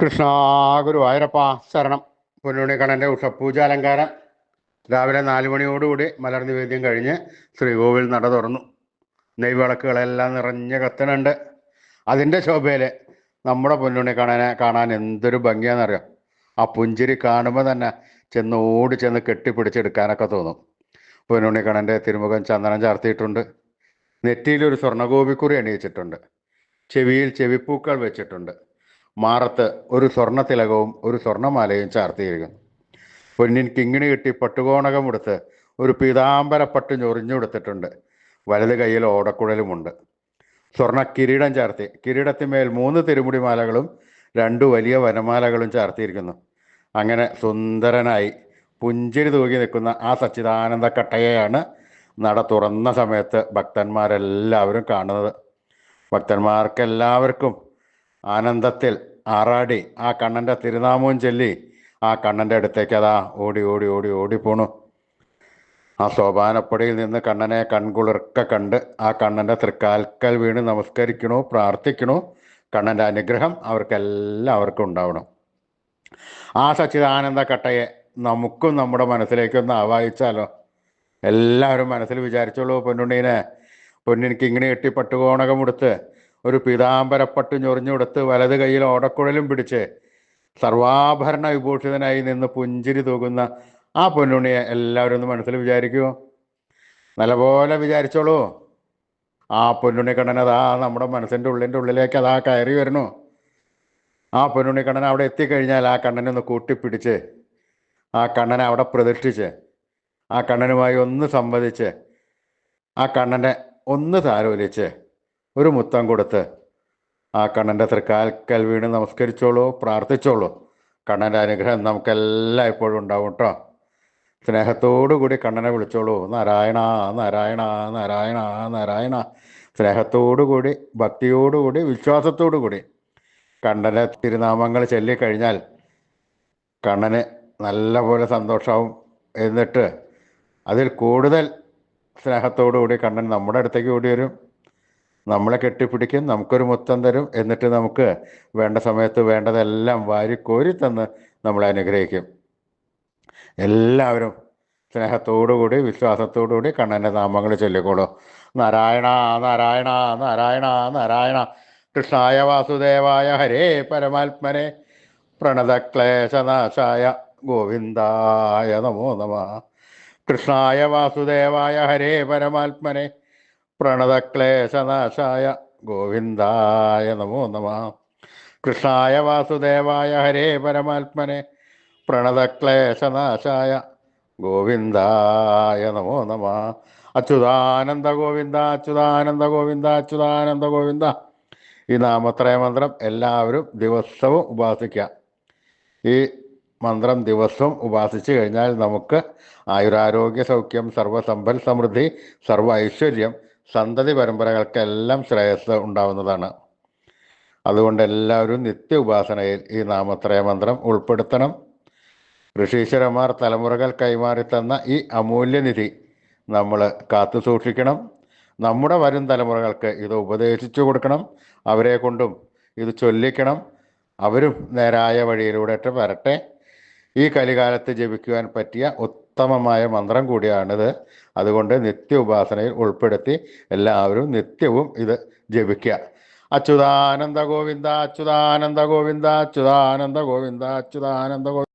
കൃഷ്ണ ആയിരപ്പ ശരണം. പൊന്നുണിക്കണ്ണന്റെ ഉഷപ്പൂജ അലങ്കാരം. രാവിലെ നാല് മണിയോടുകൂടി മലർ നിവേദ്യം കഴിഞ്ഞ് ശ്രീകോവിൽ നട തുറന്നു. നെയ്വിളക്കുകളെല്ലാം നിറഞ്ഞ കത്തനുണ്ട്. അതിന്റെ ശോഭയിൽ നമ്മുടെ പൊന്നുണിക്കണ്ണനെ കാണാൻ എന്തൊരു ഭംഗിയാണെന്നറിയാം ആ പുഞ്ചിരി കാണുമ്പോൾ തന്നെ ചെന്ന് ഓടി ചെന്ന് കെട്ടിപ്പിടിച്ചെടുക്കാനൊക്കെ തോന്നും. പൊന്നുണിക്കണ്ണന്റെ തിരുമുഖം ചന്ദനം ചാർത്തിയിട്ടുണ്ട്. നെറ്റിയിലൊരു സ്വർണഗോപിക്കുറി അണിയിച്ചിട്ടുണ്ട്. ചെവിയിൽ ചെവിപ്പൂക്കൾ വെച്ചിട്ടുണ്ട്. മാറത്ത് ഒരു സ്വർണത്തിലകവും ഒരു സ്വർണമാലയും ചാർത്തിയിരിക്കുന്നു. പൊന്നിൻ കിങ്ങിണി കിട്ടി പട്ടുകോണകം ഒരു ഒരു പീതാംബരപ്പട്ട് ഞൊറിഞ്ഞുകൊടുത്തിട്ടുണ്ട്. വലത് കയ്യിൽ ഓടക്കുഴലുമുണ്ട്. സ്വർണ കിരീടം ചാർത്തി. കിരീടത്തിന്മേൽ മൂന്ന് തിരുമുടിമാലകളും രണ്ട് വലിയ വനമാലകളും ചാർത്തിയിരിക്കുന്നു. അങ്ങനെ സുന്ദരനായി പുഞ്ചിരി തൂകി നിൽക്കുന്ന ആ സച്ചിദാനന്ദ കട്ടയെയാണ് നട തുറന്ന സമയത്ത് ഭക്തന്മാരെല്ലാവരും കാണുന്നത്. ഭക്തന്മാർക്കെല്ലാവർക്കും ആനന്ദത്തിൽ ആറാടി ആ കണ്ണന്റെ തിരുനാമവും ചൊല്ലി ആ കണ്ണന്റെ അടുത്തേക്ക് അതാ ഓടി ഓടി ഓടി ഓടിപ്പോണു ആ സോപാനപ്പടിയിൽ നിന്ന് കണ്ണനെ കൺകുളിർക്ക കണ്ട് ആ കണ്ണന്റെ തൃക്കാൽക്കൽ വീണ് നമസ്കരിക്കണു പ്രാർത്ഥിക്കണു. കണ്ണന്റെ അനുഗ്രഹം അവർക്കെല്ലാവർക്കും ഉണ്ടാവണം. ആ സച്ചിദാനന്ദ കട്ടയെ നമുക്കും നമ്മുടെ മനസ്സിലേക്കൊന്ന് ആവാഹിച്ചാലോ? എല്ലാവരും മനസ്സിൽ വിചാരിച്ചോളൂ പൊന്നുണ്ണീനെ. പൊന്നിനിക്ക് ഇങ്ങനെ കെട്ടി പട്ടുകോണകം ഉടുത്ത് ഒരു പീതാംബരപ്പട്ട് ഞൊറിഞ്ഞുകൊടുത്ത് വലത് കൈയിൽ ഓടക്കുഴലും പിടിച്ച് സർവാഭരണ വിഭൂഷിതനായി നിന്ന് പുഞ്ചിരി തൂകുന്ന ആ പൊന്നുണ്ണിയെ എല്ലാവരും ഒന്ന് മനസ്സിൽ വിചാരിക്കുമോ നല്ലപോലെ വിചാരിച്ചോളൂ. ആ പൊന്നുണ്ണി കണ്ണൻ അതാ നമ്മുടെ മനസ്സിന്റെ ഉള്ളിന്റെ ഉള്ളിലേക്ക് അതാ കയറി വരണു ആ പൊന്നുണ്ണി കണ്ണൻ അവിടെ എത്തിക്കഴിഞ്ഞാൽ ആ കണ്ണനെ ഒന്ന് കൂട്ടിപ്പിടിച്ച് ആ കണ്ണനെ അവിടെ പ്രതിഷ്ഠിച്ച് ആ കണ്ണനുമായി ഒന്ന് സംവദിച്ച് ആ കണ്ണനെ ഒന്ന് താലോലിച്ച് ഒരു മുത്തം കൊടുത്ത് ആ കണ്ണന്റെ തൃക്കാൽക്കൽ വീണ് നമസ്കരിച്ചോളൂ പ്രാർത്ഥിച്ചോളൂ. കണ്ണന്റെ അനുഗ്രഹം നമുക്കെല്ലാം എപ്പോഴും ഉണ്ടാവും കേട്ടോ. സ്നേഹത്തോടു കൂടി കണ്ണനെ വിളിച്ചോളൂ. നാരായണ നാരായണ നാരായണ നാരായണ. സ്നേഹത്തോടു കൂടി ഭക്തിയോടുകൂടി വിശ്വാസത്തോടു കൂടി കണ്ണന്റെ തിരുനാമങ്ങൾ ചൊല്ലിക്കഴിഞ്ഞാൽ കണ്ണന് നല്ലപോലെ സന്തോഷമാവും എന്നിട്ട് അതിൽ കൂടുതൽ സ്നേഹത്തോടു കൂടി കണ്ണൻ നമ്മുടെ അടുത്തേക്ക് ഓടി വരും. നമ്മളെ കെട്ടിപ്പിടിക്കും നമുക്കൊരു മുത്തം തരും എന്നിട്ട് നമുക്ക് വേണ്ട സമയത്ത് വേണ്ടതെല്ലാം വാരിക്കോരി തന്ന് നമ്മളെ അനുഗ്രഹിക്കും. എല്ലാവരും സ്നേഹത്തോടുകൂടി വിശ്വാസത്തോടുകൂടി കണ്ണന്റെ നാമങ്ങൾ ചൊല്ലിക്കോളൂ. നാരായണ നാരായണ നാരായണ നാരായണ. കൃഷ്ണായ വാസുദേവായ ഹരേ പരമാത്മനെ. പ്രണതക്ലേശനാശായ ഗോവിന്ദായ നമോ നമ. കൃഷ്ണായ വാസുദേവായ ഹരേ പരമാത്മനെ. പ്രണതക്ലേശനാശായ ഗോവിന്ദായ നമോ നമ. കൃഷ്ണായ വാസുദേവായ ഹരേ പരമാത്മനെ. പ്രണതക്ലേശനാശായ ഗോവിന്ദായ നമോ നമ. അച്യുതാനന്ദ ഗോവിന്ദ അച്യുതാനന്ദ ഗോവിന്ദ അച്യുതാനന്ദ ഗോവിന്ദ. ഈ നാമത്രയ മന്ത്രം എല്ലാവരും ദിവസവും ഉപാസിക്കുക. ഈ മന്ത്രം ദിവസവും ഉപാസിച്ചു കഴിഞ്ഞാൽ നമുക്ക് ആയുരാരോഗ്യ സൗഖ്യം സർവസമ്പൽ സമൃദ്ധി സർവ ഐശ്വര്യം സന്തതി പരമ്പരകൾക്കെല്ലാം ശ്രേയസ് ഉണ്ടാവുന്നതാണ്. അതുകൊണ്ട് എല്ലാവരും നിത്യ ഉപാസനയിൽ ഈ നാമത്രയ മന്ത്രം ഉൾപ്പെടുത്തണം. ഋഷീശ്വരന്മാർ തലമുറകൾ കൈമാറി തന്ന ഈ അമൂല്യനിധി നമ്മൾ കാത്തു സൂക്ഷിക്കണം. നമ്മുടെ വരും തലമുറകൾക്ക് ഇത് ഉപദേശിച്ചു കൊടുക്കണം. അവരെ കൊണ്ടും ഇത് ചൊല്ലിക്കണം. അവരും നേരായ വഴിയിലൂടെ വരട്ടെ. ഈ കലികാലത്ത് ജപിക്കുവാൻ പറ്റിയ ഉത്തമമായ മന്ത്രം കൂടിയാണിത്. അതുകൊണ്ട് നിത്യ ഉപാസനയിൽ ഉൾപ്പെടുത്തി എല്ലാവരും നിത്യവും ഇത് ജപിക്കുക. അച്യുതാനന്ദ ഗോവിന്ദ അച്യുതാനന്ദ ഗോവിന്ദ അച്യുതാനന്ദ ഗോവിന്ദ അച്യുതാനന്ദ ഗോവിന്ദ